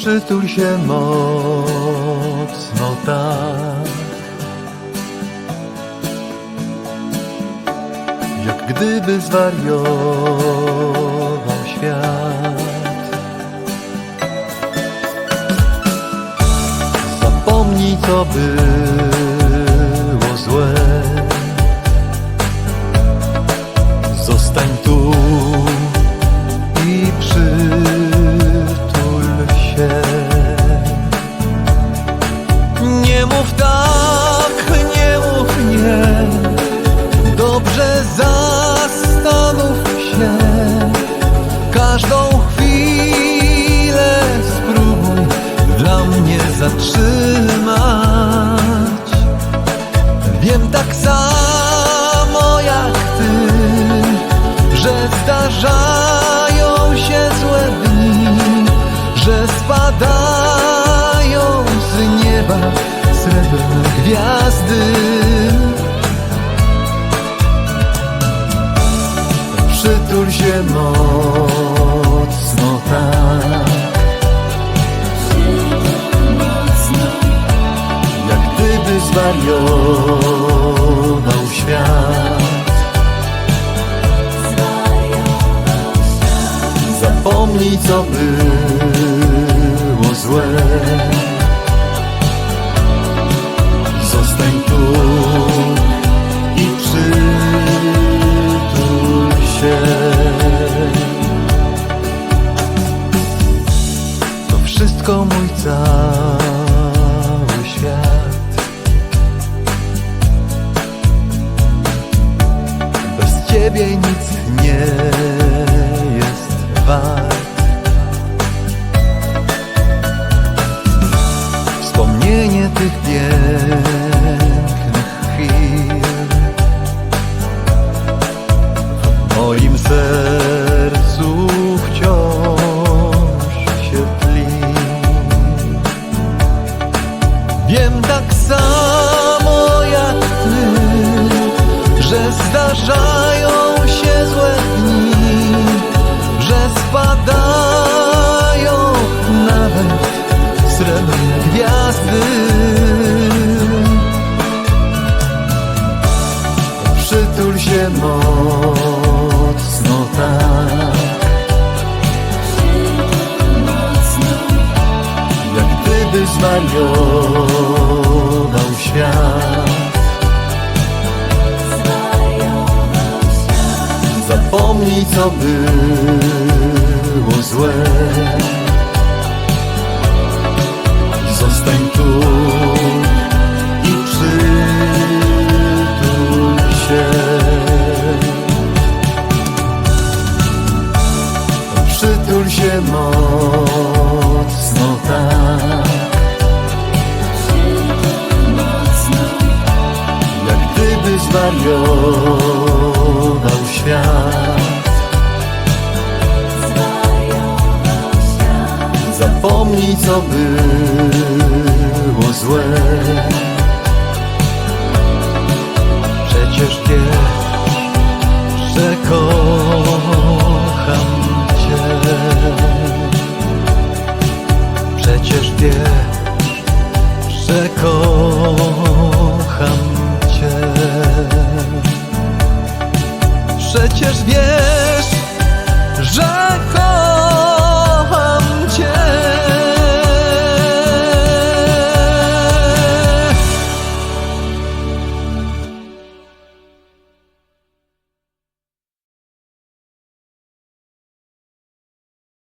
Przytul się mocno tak. Jak gdyby zwariował świat. Zapomnij co było złe tak, nie mów Dobrze zastanów się. Każdą chwilę spróbuj dla mnie zatrzymać. Wiem tak samo jak ty Że zdarzają się złe dni Że spadają z nieba gwiazdy. Przytul się mocno tak. Jak gdyby zwariował świat. Zapomnij co było złe star. Srebrne gwiazdy. Przytul się mocno tak. Jak gdyby zwariował świat Zapomnij co było złe Zostań tu i przytul się. Przytul się mocno tak. Jak gdyby zwariował świat zapomnij co było złe. Przecież wiesz, że kocham Cię. Przecież wiesz, że kocham Cię. Przecież wiesz